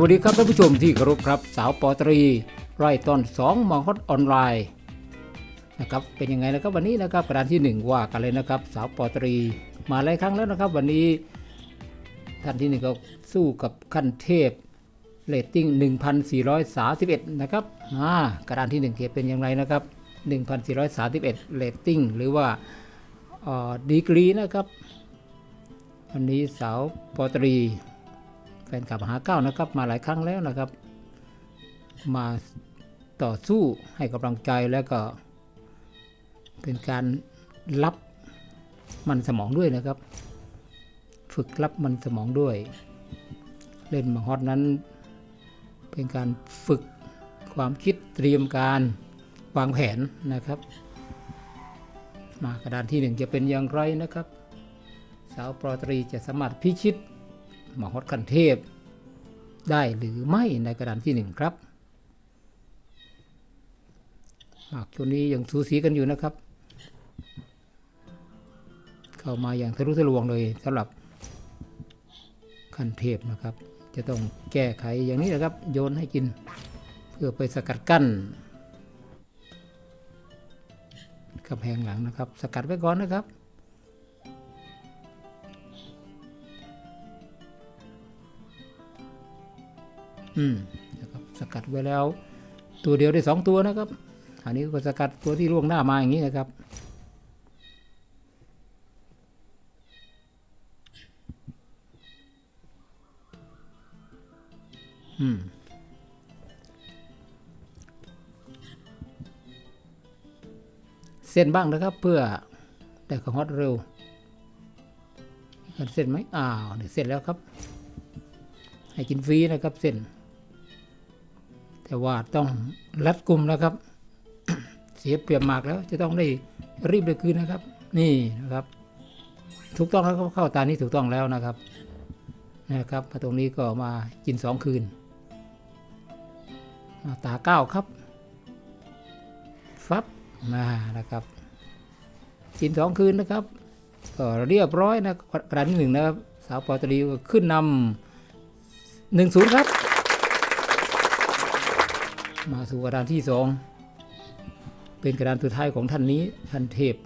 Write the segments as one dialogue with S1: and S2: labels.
S1: วัสดีครับท่านผู้ชมที่เคารพครับ สาวปอตรี ไร่ต้น2มองฮอตออนไลน์นะครับเป็นยังไงนะครับวันนี้นะครับกระดานที่ 1 ว่ากันเลยนะครับ สาวปอตรี มาหลายครั้งแล้วนะครับ วันนี้ท่านที่หนึ่งก็สู้กับขั้นเทพเรตติ้ง 1,431 นะครับอ่ากระดานที่1เกียเป็นอย่างไรนะครับ 1,431เรตติ้งหรือว่าดีกรีนะครับวันนี้สาวปอตรี แฟนคลับหาเก้านะครับ มาหลายครั้งแล้วนะครับ มาต่อสู้ให้กำลังใจแล้วก็เป็นการรับมันสมองด้วยนะครับ ฝึกรับมันสมองด้วย เล่นมาฮอตนั้น เป็นการฝึกความคิดเตรียมการวางแผนนะครับ มากระดานที่หนึ่งจะเป็นอย่างไรนะครับ สาวปรตรีจะสามารถพิชิต มหดคันเทพ ได้หรือไม่ในกระดานที่หนึ่งครับหากตัวนี้ยังสูสีกันอยู่นะครับ เข้ามาอย่างทะลุทะลวงเลยสำหรับคันเทพนะครับ จะต้องแก้ไขอย่างนี้นะครับ โยนให้กิน เพื่อไปสกัดกั้นกำแพงหลังนะครับ สกัดไว้ก่อนนะครับ อืมนะครับสกัดไว้แล้ว ตัวเดียวได้สองตัวนะครับ อันนี้ก็สกัดตัวที่ล่วงหน้ามาอย่างนี้นะครับอืมเส้นบ้างนะครับเพื่อได้ของฮอตเร็วกันเส้นไหมอ้าวเนี่ยเสร็จแล้วครับ ให้กินฟรีนะครับเส้น แต่ว่าต้องรัดกลุ่มนะครับ เสียเปรียบมากแล้วจะต้องได้รีบเลยคืนนะครับ นี่นะครับ ถูกต้องแล้วเข้าตานี้ถูกต้องแล้วนะครับนะครับตรงนี้ก็มากินสองคืนมาตาเก้าครับฟับมานะครับ กินสองคืนนะครับ ก็เรียบร้อยนะกระดานหนึ่งนะครับ สาวปอตรีก็ขึ้นนำหนึ่งศูนย์ครับ มาสู่กระดานที่สองเป็นกระดานสุดท้ายของท่านนี้ท่านเทพ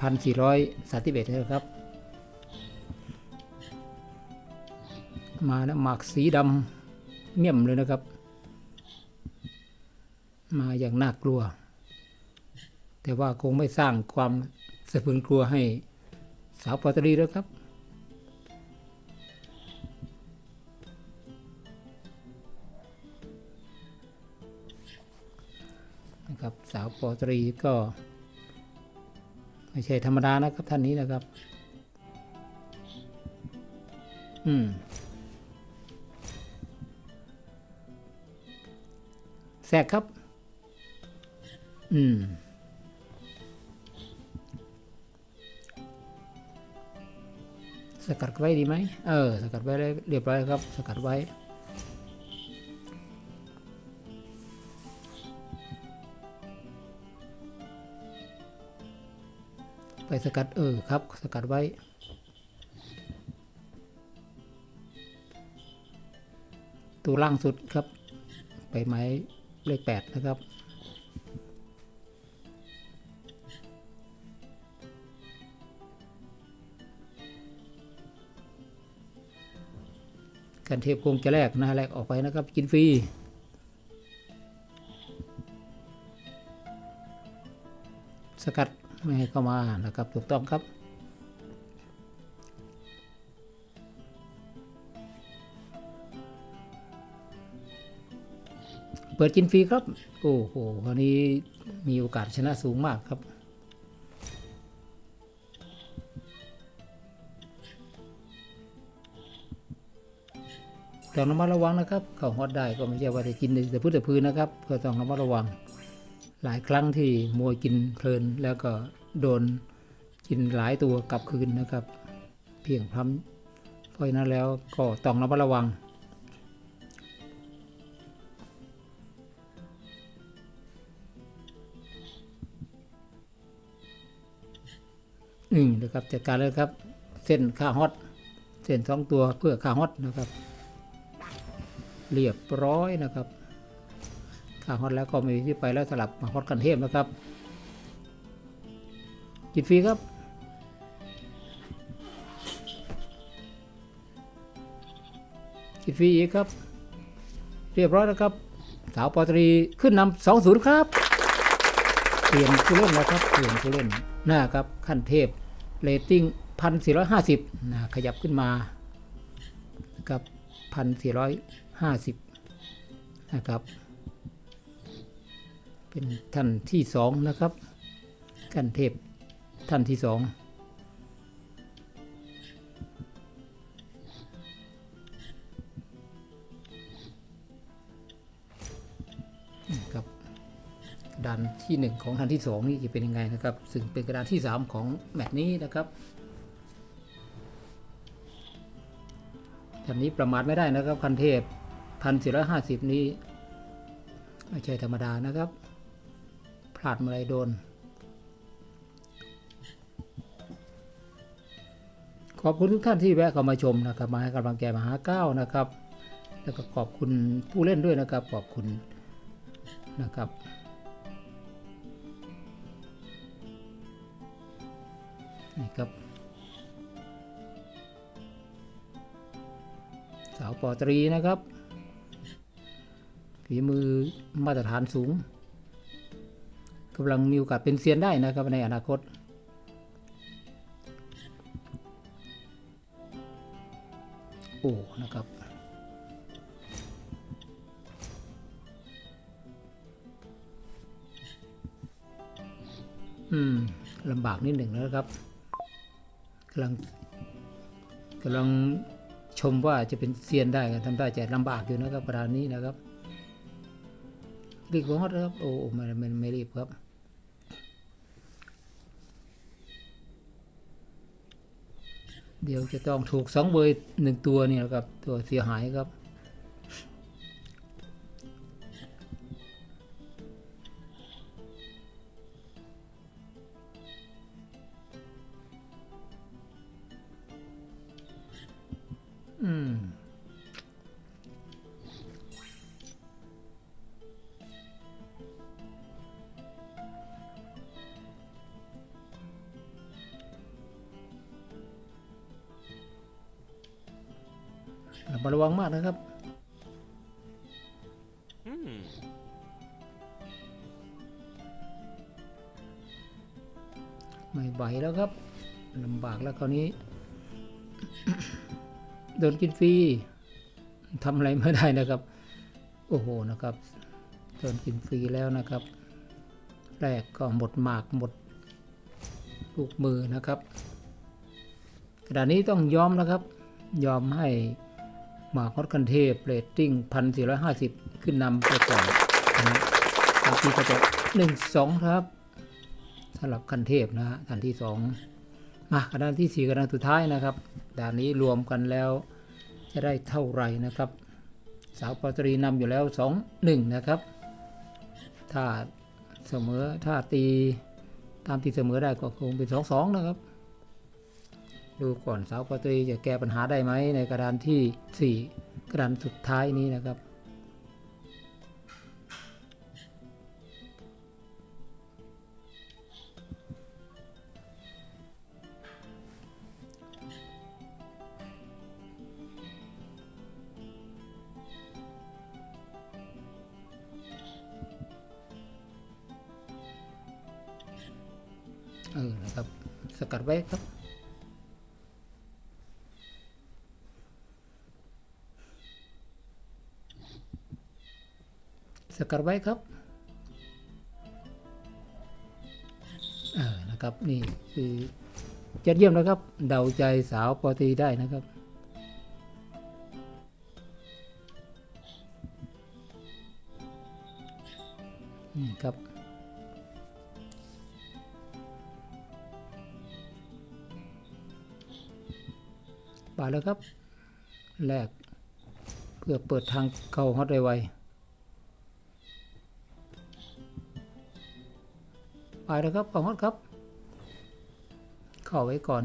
S1: พันสี่ร้อยสาสิบเอ็ดนะครับ มาแล้วหมากสีดำเมี่ยมเลยนะครับ มาอย่างน่ากลัว แต่ว่าคงไม่สร้างความสะพรึงกลัวให้สาวปอตรีแล้วครับ ปอตรีก็ไม่ใช่ธรรมดานะครับท่านนี้นะครับ อืมแทรกครับ อืม สกัดไว้ดีไหม เออ สกัดไว้เรียบร้อยครับ สกัดไว้ ไปสกัดเออครับ สกัดไว้ ตัวล่างสุดครับ ไปไม้เลขแปดนะครับ กันเทพคงจะแลกนะแลกออกไปนะครับ กินฟรีสกัด ไม่ให้เข้ามานะครับถูกต้องครับ เปิดกินฟรีครับ โอ้โหวันนี้มีโอกาสชนะสูงมากครับต้องระมัดระวังนะครับเข้าฮอตได้ก็ไม่ใช่ว่าจะกินแต่พืชแต่พืนนะครับ ก็ต้องระมัดระวัง หลายครั้งที่มัวกินเพลินแล้วก็ โดนกินหลายตัวกลับคืนนะครับ เพียงพร้ำเพราะนั้นแล้วก็ต้องระมัดระวัง อืมนะครับจัดการเลยครับ เส้นข้าฮอตเส้นสองตัวเพื่อข้าฮอตนะครับ เรียบร้อยนะครับข้าฮอตแล้วก็ม่มีที่ไปแล้วสลับมาฮอตกันเทพนะครับ กินฟรีครับ กินฟรีอีกครับ เรียบร้อยแล้วครับ สาวปอตรีขึ้นนำสองศูนย์ครับ เปลี่ยนผู้เล่นแล้วครับ เปลี่ยนผู้เล่นหน้าครับ ขั้นเทพเรตติ้งพันสี่ร้อยห้าสิบนะขยับขึ้นมานะครับพันสี่ร้อยห้าสิบนะครับ เป็นท่านที่สองนะครับ ขั้นเทพ ท่านที่สองครับกระดานที่ 1 ของทันที่ 2 นี่จะเป็นยังไงนะครับ ซึ่งเป็นกระดานที่ 3 ของแมตช์นี้นะครับทันนี้ประมาทไม่ได้นะครับคันเทพพันสี่ร้อยห้าสิบนี้ไม่ใช่ธรรมดานะครับ พลาดมื่อไรโดน อบคุณทุกท่านที่แวะเข้ามาชมนะครับมาให้กำลังใจมหาเก้านะครับ แล้วก็ขอบคุณผู้เล่นด้วยนะครับ ขอบคุณนะครับนี่ครับสาวปอตรีนะครับฝีมือมาตรฐานสูงกำลังมีโอกาสเป็นเซียนได้นะครับในอนาคต อืมลำบากนิดหนึ่งแล้วครับกำลังกำลังชมว่าจะเป็นเซียนได้กันทำได้แต่ลำบากอยู่นะครับประดานนี้นะครับรีบฮอตนะครับ โอ้ไม่ไม่ไม่รีบครับเดี๋ยวจะต้องถูกสองเบอร์หนึ่งตัวเนี่ยนะครับตัวเสียหายครับ อืม ระมัดระวังมากนะครับ
S2: Hmm.
S1: ไม่ไหวแล้วครับลำบากแล้วคราวนี้ โดนกินฟรีทำอะไรไม่ได้นะครับ โอ้โหนะครับโดนกินฟรีแล้วนะครับ แรกก็หมดหมากหมดลูกมือนะครับกระนี้ต้องยอมนะครับ ยอมให้หมากฮอตคันเทพเรตติ้งพันสี่ร้อยห้าสิบขึ้นนำไปก่อนนะตามที่กระจกหนึ่งสองครับสำหรับคันเทพนะฮะคันที่สอง มากระดานที่สี่กระดานสุดท้ายนะครับด่านนี้รวมกันแล้วจะได้เท่าไหร่นะครับ สาวปอตรีนำอยู่แล้วสองหนึ่งนะครับ ถ้าเสมอถ้าตีตามที่เสมอได้ก็คงเป็นสองสองนะครับ ดูก่อนสาวปอตรีจะแก้ปัญหาได้ไหมในกระดานที่สี่กระดานสุดท้ายนี้นะครับ สกัดไว้ครับสกัดไว้ครับเออนะครับ นี่คือยอดเยี่ยมนะครับ เดาใจสาวปอตีได้นะครับนี่ครับ บาแล้วครับแลกเพื่อเปิดทางเข้าฮอตไวๆไปแล้วครับเก่าฮอตครับเข้าไว้ก่อน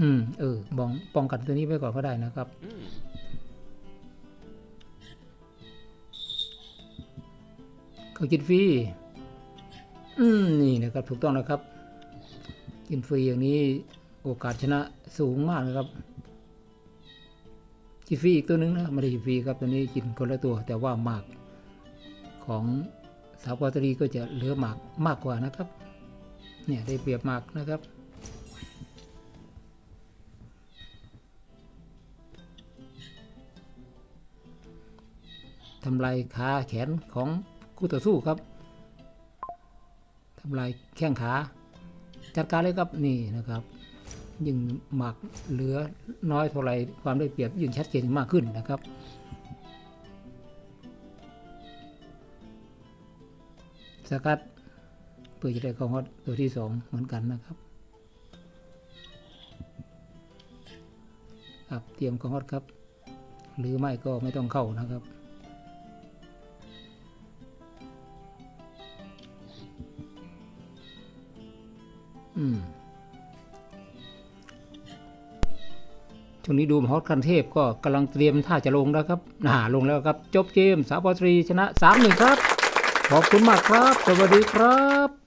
S1: อืม เออบองป้องกันตัวนี้ไว้ก่อนก็ได้นะครับ
S2: เขา
S1: กินฟรีอืม นี่นะครับ ถูกต้องนะครับ กินฟรีอย่างนี้ โอกาสชนะสูงมากนะครับกินฟรีอีกตัวนึงนะไม่ได้กินฟรีครับตัวนี้กินคนละตัว แต่ว่าหมากของสาวปอตรีก็จะเหลือหมากมากกว่านะครับ เนี่ยได้เปรียบหมากนะครับทำลายขาแขนของคู่ต่อสู้ครับทำลายแข้งขา จัดการเลยครับนี่นะครับ ยิ่งหมักเหลือน้อยเท่าไรความได้เปรียบยิ่งชัดเจนมากขึ้นนะครับสกัดเพื่อจะได้เข้าฮอตตัวที่สองเหมือนกันนะครับครับเตรียมเข้าฮอตครับ หรือไม่ก็ไม่ต้องเข้านะครับอืม ช่วงนี้ดูมฮอตคันเทพก็กำลังเตรียมท่าจะลงแล้วครับน่าลงแล้วครับ จบเกมสาวปอตรีชนะ3-1ครับ ขอบคุณมากครับ สวัสดีครับ